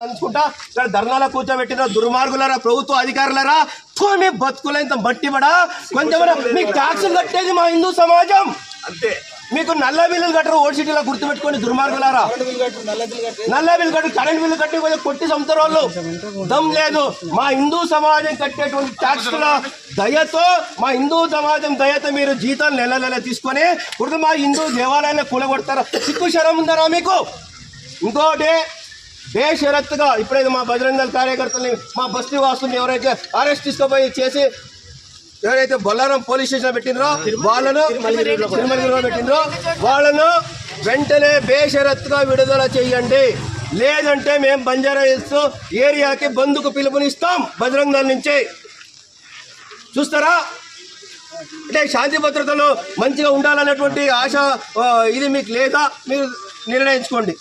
అనుకుంటా ఇక్కడ ధర్నాల కూర్చోబెట్టిన దుర్మార్గులరా ప్రభుత్వ అధికారులరా మీ బతుకులంత బట్టి పడా కొంచెం మీకు ట్యాక్సులు కట్టేది మా హిందూ సమాజం? అంతే. మీకు నల్ల బిల్లులు కట్టరు ఓడి సిటీలో గుర్తుపెట్టుకోండి దుర్మార్గులారా. నల్ల బిల్లు కట్టి కరెంట్ బిల్లు కట్టి కొట్టి సంవత్సరం వాళ్ళు దమ్ లేదు. మా హిందూ సమాజం కట్టేటువంటి ట్యాక్స్ల దయతో మా హిందూ సమాజం దయతో మీరు జీతాలు నెల నెల తీసుకొని ఇప్పుడు మా హిందూ దేవాలయాన్ని కూలగొడతారా? సిక్కు శరం ఉందరా మీకు? ఇంకోటి బేషరత్తుగా ఇప్పుడైతే మా బజరంగ దళ కార్యకర్తల్ని మా బస్తీ వాసుని ఎవరైతే అరెస్ట్ తీసుకుపోయి చేసి ఎవరైతే బొల్లారం పోలీస్ స్టేషన్ పెట్టినరో వాళ్ళను తిరుమలగిరిలో పెట్టినరో వాళ్ళను వెంటనే బేషరత్తుగా విడుదల చేయండి. లేదంటే మేము బంజారా హిల్స్ ఏరియాకి బంధుకు పిలుపునిస్తాం బజరంగ దళ నుంచి. చూస్తారా? అంటే శాంతి భద్రతలు మంచిగా ఉండాలన్నటువంటి ఆశ ఇది మీకు లేదా? మీరు నిర్ణయించుకోండి.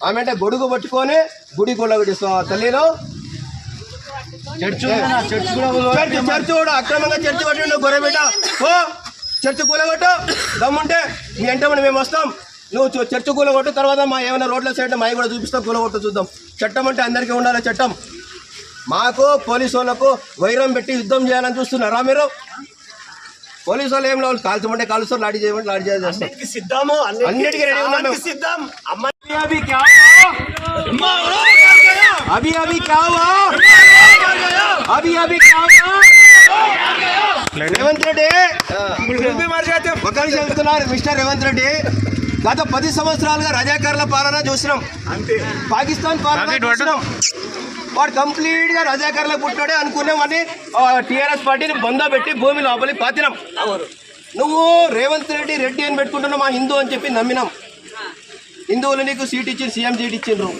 ఆమె అంటే గొడుగు పట్టుకొని గుడి కొల్లగొట్టిస్తాం తల్లిలో? చర్చ్ చర్చ్ కూడా అక్రమంగా చర్చ్ పట్టిండు గొర్రెబిడ్డ ఓ చర్చ్ కూలగొట్టు దమ్ముంటే మీ అంటే మనం మేము వస్తాం. నువ్వు చర్చ్ కూలగొట్టు తర్వాత మా ఏమైనా రోడ్ల సైడ్ మా కూడా చూపిస్తాం కూలగొట్టు చూద్దాం. చట్టం అంటే అందరికీ ఉండాలి చట్టం. మాకు పోలీసు వాళ్ళకు వైరం పెట్టి యుద్ధం చేయాలని చూస్తున్నారా మీరు? పోలీసు వాళ్ళు ఏం లేవాలి కాల్చమంటే కాలుస్తారు లాడీ చేయమంటే లాడి చేస్తాం సిద్ధము అన్నిటికీ రెడీ ఉన్నాం సిద్ధం. అభి అభి కావా? అభి అభి కావా? రేవంత్ రెడ్డి ఒక చెప్తున్నారు మిస్టర్ రేవంత్ రెడ్డి. గత పది సంవత్సరాలుగా రజాకారుల పాలన చూసినాం. పాకిస్తాన్ పాలన చూసినాం. వాడు కంప్లీట్గా రజాకారులకు పుట్టాడే అనుకున్నామని టీఆర్ఎస్ పార్టీని బొంద పెట్టి భూమి లోపలి పాతినాం. నువ్వు రేవంత్ రెడ్డి రెడ్డి అని పెట్టుకుంటున్నావు మా హిందూ అని చెప్పి నమ్మినాం. హిందువులు నీకు సీట్ ఇచ్చి సీఎం సీట్ ఇచ్చిండ్రు.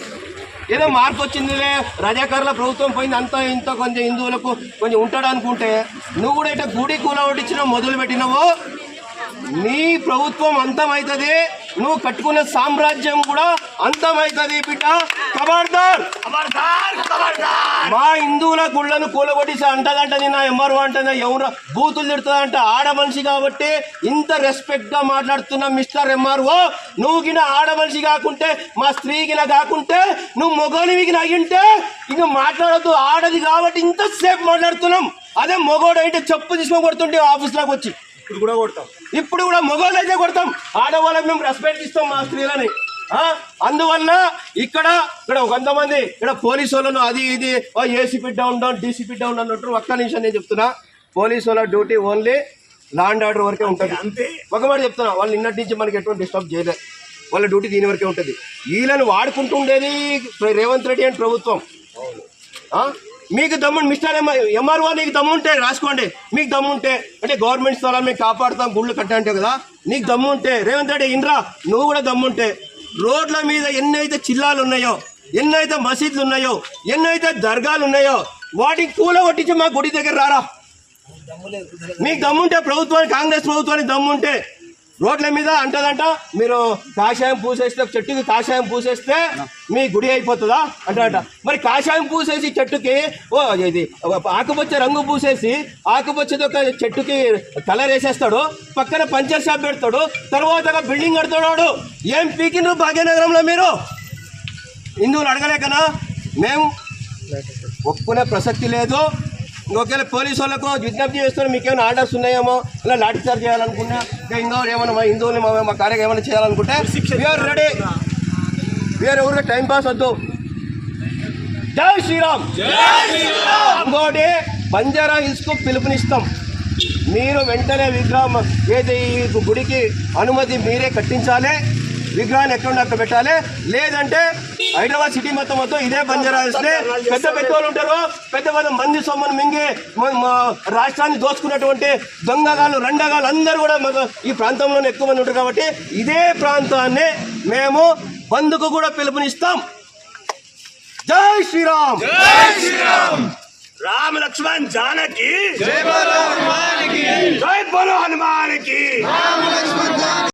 ఏదో మార్పు వచ్చిందిలే రజాకారుల ప్రభుత్వం పోయింది అంత ఇంత కొంచెం హిందువులకు కొంచెం ఉంటాడు అనుకుంటే నువ్వు కూడా ఇట్లా గుడి కూల కొట్టించిన మొదలు పెట్టినావు. నీ ప్రభుత్వం అంతమవుతుంది నువ్వు కట్టుకున్న సామ్రాజ్యం కూడా అంతమవుతుంది బిడ్డ. ఖబర్దార్ మా హిందువుల గుళ్ళను కూలగొట్టేసి అంటదంట నిన్న ఎంఆర్ఓ అంటదా ఎవరు బూతులు తిడుతుందంట ఆడ మనిషి కాబట్టి ఇంత రెస్పెక్ట్గా మాట్లాడుతున్న మిస్టర్ ఎంఆర్ఓ నువ్వు గిన ఆడ మనిషి కాకుంటే మా స్త్రీ గిన కాకుంటే నువ్వు మొగోనివి గిన అయ్యుంటే ఇంక మాట్లాడద్దు ఆడది కాబట్టి ఇంతసేపు మాట్లాడుతున్నాం. అదే మొగోడు అయితే చెప్పు తీసుకొని కొడుతుంటే ఆఫీస్లోకి వచ్చి. ఇప్పుడు కూడా కొడతాం. ఇప్పుడు కూడా మగవాళ్ళు అయితే కొడతాం. ఆడవాళ్ళకి మేము రెస్పెక్ట్ ఇస్తాం మా స్త్రీలని? అందువల్ల ఇక్కడ ఇక్కడ కొంతమంది ఇక్కడ పోలీసు వాళ్ళను అది ఇది ACP down down DCP down అన్నట్టు ఒక్క నిమిషం నేను చెప్తున్నా. పోలీసు వాళ్ళ duty only law and order వరకే ఉంటుంది. అంతే. ఒక మాట చెప్తున్నా వాళ్ళు నిన్నటి నుంచి మనకి ఎటువంటి డిస్టర్బ్ చేయలేదు వాళ్ళ డ్యూటీ దీని వరకే ఉంటుంది. వీళ్ళని వాడుకుంటుండేది రేవంత్ రెడ్డి అండ్ ప్రభుత్వం? మీకు దమ్ము మిస్టర్ ఎంఆర్ఓ నీకు దమ్ము ఉంటే రాసుకోండి. మీకు దమ్ము ఉంటే అంటే గవర్నమెంట్ స్థలాలు మేము కాపాడుతాం గుళ్ళు కట్టంటే కదా నీకు దమ్ము ఉంటే రేవంత్ రెడ్డి ఇంద్రా నువ్వు కూడా దమ్ముంటే. రోడ్ల మీద ఎన్నైతే చిల్లాలు ఉన్నాయో ఎన్నైతే మసీదులు ఉన్నాయో ఎన్నైతే దర్గాలు ఉన్నాయో వాటికి కూల కొట్టించి మా గుడి దగ్గర రారా. మీకు దమ్ముంటే ప్రభుత్వానికి కాంగ్రెస్ ప్రభుత్వానికి దమ్ముంటే రోడ్ల మీద అంటదంట మీరు కాషాయం పూసేస్తే చెట్టుకి కాషాయం పూసేస్తే మీ గుడి అయిపోతుందా? అంటాడట మరి కాషాయం పూసేసి చెట్టుకి ఓ ఇది ఆకుపచ్చ రంగు పూసేసి ఆకుపచ్చది ఒక చెట్టుకి కలర్ వేసేస్తాడు పక్కన పంచర్ షాప్ పెడతాడు తర్వాత ఒక బిల్డింగ్ కడతాడు వాడు. ఏం పీకిండ్రు భాగ్యనగరంలో మీరు? హిందువులు అడగలేకనా? మేము ఒప్పుకునే ప్రసక్తి లేదు. ఇంకొకవేళ పోలీసు వాళ్ళకు విజ్ఞప్తి చేస్తున్నారు మీకు ఏమైనా ఆర్డర్స్ ఉన్నాయేమో ఇలా లాఠీ చార్జ్ చేయాలనుకున్నా ఇంకా ఇంకా ఏమైనా మా హిందువులు మా మా కార్యం ఏమైనా చేయాలనుకుంటే వీఆర్ రెడీ వీఆర్ ఎవరికి టైం పాస్ వద్దు. జై శ్రీరామ్. ఇంకోటి బంజారా హిల్స్కు పిలుపునిస్తాం. మీరు వెంటనే విగ్రహం ఏది ఈ గుడికి అనుమతి మీరే కట్టించాలి. విగ్రహాన్ని ఎక్కడ అక్కడ పెట్టాలి. లేదంటే హైదరాబాద్ సిటీ మొత్తం మొత్తం ఇదే బంజారా పెద్ద పెద్ద వాళ్ళు ఉంటారు. పెద్ద పెద్ద మంది సొమ్మను మింగి రాష్ట్రాన్ని దోచుకున్నటువంటి దొంగగాళ్ళు రండగాళ్ళు అందరూ కూడా ఈ ప్రాంతంలోనే ఎక్కువ మంది ఉంటారు కాబట్టి ఇదే ప్రాంతాన్ని మేము బంధుకు కూడా పిలుపునిస్తాం. జై శ్రీరామ్. రామ లక్ష్మణ్ జానకి. జై బోలో హనుమాన్కి